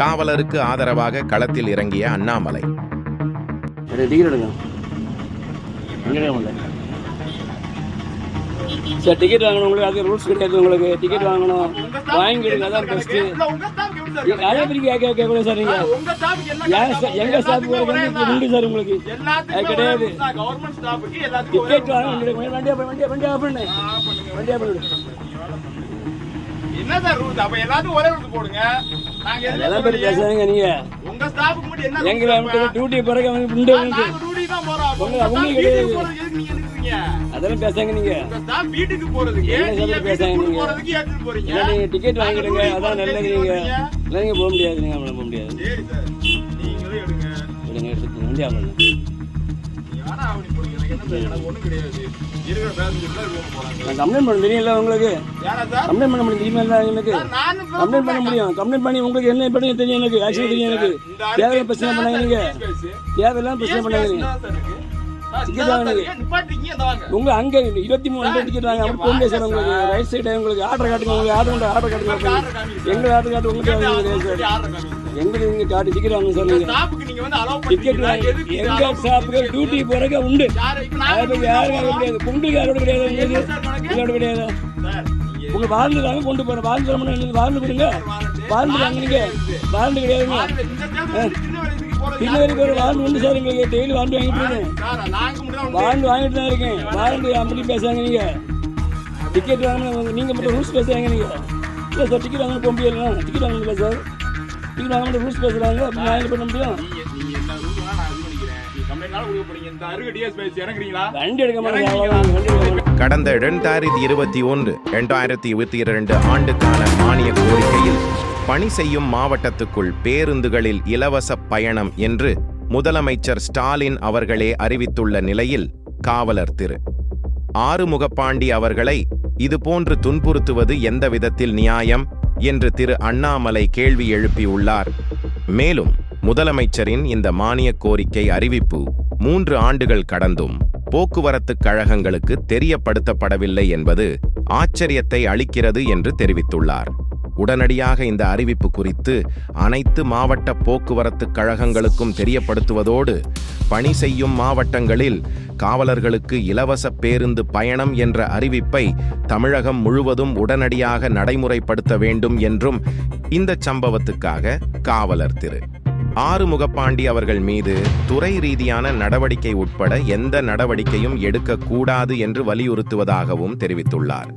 காவலருக்கு ஆதரவாக களத்தில் இறங்கிய அண்ணாமலை. சார் டிக்கெட் வாங்கணும் உங்களுக்கு. அது ரூல்ஸ் கிடையாது உங்களுக்கு. டிக்கெட் வாங்கணும். வாங்கிடுங்க. அதான் பெஸ்ட்டு அதே மாதிரி கேட்க கேட்கக்கூடாது சார் நீங்கள் சார்? எங்கள் ஸ்டாஃப் உண்டு சார் உங்களுக்கு. அது கிடையாது. கவர்மெண்ட் ஸ்டாஃப்க்கு எல்லாத்துக்கும் டிக்கெட் வாங்க வண்டியை வண்டியா வண்டியா வண்டியா பண்ணு. வண்டியா பண்ணு. என்ன சார் ரூல்ஸ் அப்ப எல்லாத்துக்கும் ஒரே ரூல்ஸ் போடுங்க. பேர் சொல்லலையே. பேசுறாங்க நீங்க. உங்க ஸ்டாஃப்க்கு மட்டும் என்ன எங்களை டியூட்டி பிறகு உண்டு வந்து நாங்க டியூட்டி தான் போறோம். அப்ப உங்க- உங்க அவங்க staff கிடையாது. வீட்டுக்கு போறதுக்கு எதுக்கு நீங்க எடுக்கிறீங்க அதெல்லாம் பேசாங்க நீங்க. வீட்டுக்கு போறதுக்கு சொல்றது பேசாங்க வீட்டுக்கு நீங்க? போறதுக்கு எடுத்துட்டு போறீங்க? நீங்க டிக்கெட் வாங்கிடுங்க. அதான் நல்லது நீங்க? இல்லை நீங்க போக முடியாது நீங்க அவ்வளோ போக முடியாது. சரி சார். நீங்களே எடுங்க. எடுங்க எடுத்து வண்டியா பண்ணு. கம்ப்ளைண்ட் பண்ண தெரியல உங்களுக்கு? கம்ப்ளைண்ட் பண்ண முடியும். தெரியுமா எனக்கு. கம்ப்ளைண்ட் பண்ண முடியும். கம்ப்ளைண்ட் பண்ணி உங்களுக்கு என்ன பண்ணி தெரியும் எனக்கு? ஆக்சுவலி தெரியும் எனக்கு. தேவையில்ல பிரச்சனை பண்ணாங்க நீங்க தேவையில்லாம் பிரச்சனை பண்ணாங்க உங்க அங்க இருபத்தி மூணு டிக்கெட் வாங்க. அப்படி முடியாது சார் உங்களுக்கு ரைட் சைடு உங்களுக்கு ஆர்டர் காட்டுங்க. உங்களுக்கு ஆர்டர் ஆர்டர் காட்டுங்க. எங்க ஆர்டர் காட்டு உங்களுக்கு கிடையாது எங்களுக்கு நீங்க காட்டு டிக்கெட் வாங்க சார் நீங்க டிக்கெட் எங்க ஸ்டாஃப்க்கு டியூட்டி போறக்க உண்டு. அது யாரும் வாங்க முடியாது உங்களுக்கு யாரோட கிடையாது உங்களுக்கு யாரோட கிடையாது உங்க வாழ்ந்து கொண்டு போறேன் வாழ்ந்து தரணும் எனக்கு வாழ்ந்து கொடுங்க. வாழ்ந்து வாங்க நீங்க வாழ்ந்து கிடையாதுங்க. பின்னாடி ஒரு வாழ்ந்து உண்டு சார் எங்களுக்கு டெய்லி வாழ்ந்து வாங்கிட்டு இருக்கேன். வாழ்ந்து வாங்கிட்டு தான் இருக்கேன். வாழ்ந்து அப்படி பேசுறாங்க நீங்க. டிக்கெட் வாங்கணும் நீங்க மட்டும் ரூல்ஸ் பேசுறாங்க நீங்க. இல்லை சார் டிக்கெட் வாங்க போக முடியல டிக்கெட் வாங்க முடியல சார் டிக்கெட் வாங்க மட்டும் ரூல்ஸ் பேசுறாங்க. அப்படி நான் என்ன பண்ண முடியும்? வண்டி வண்டி கடந்த இரண்டாயிரத்தி இருபத்தி ஒன்று இரண்டாயிரத்தி இருபத்தி இரண்டு ஆண்டுக்கான மானிய கோரிக்கையில் பணி செய்யும் மாவட்டத்துக்குள் பேருந்துகளில் இலவச பயணம் என்று முதலமைச்சர் ஸ்டாலின் அவர்களே அறிவித்துள்ள நிலையில் காவலர் திரு. ஆறுமுகப்பாண்டி அவர்களை இதுபோன்று துன்புறுத்துவது எந்த விதத்தில் நியாயம் என்று திரு. அண்ணாமலை கேள்வி எழுப்பியுள்ளார். மேலும் முதலமைச்சரின் இந்த மானியக் கோரிக்கை அறிவிப்பு மூன்று ஆண்டுகள் கடந்தும் போக்குவரத்துக் கழகங்களுக்கு தெரியப்படுத்தப்படவில்லை என்பது ஆச்சரியத்தை அளிக்கிறது என்று தெரிவித்துள்ளார். உடனடியாக இந்த அறிவிப்பு குறித்து அனைத்து மாவட்ட போக்குவரத்துக் கழகங்களுக்கும் தெரியப்படுத்துவதோடு பணி செய்யும் மாவட்டங்களில் காவலர்களுக்கு இலவச பேருந்து பயணம் என்ற அறிவிப்பை தமிழகம் முழுவதும் உடனடியாக நடைமுறைப்படுத்த வேண்டும் என்றும் இந்த சம்பவத்துக்காக காவலர் திரு. ஆறுமுகப்பாண்டி அவர்கள் மீது துறை ரீதியான நடவடிக்கை உட்பட எந்த நடவடிக்கையும் எடுக்கக்கூடாது என்று வலியுறுத்துவதாகவும் தெரிவித்துள்ளார்.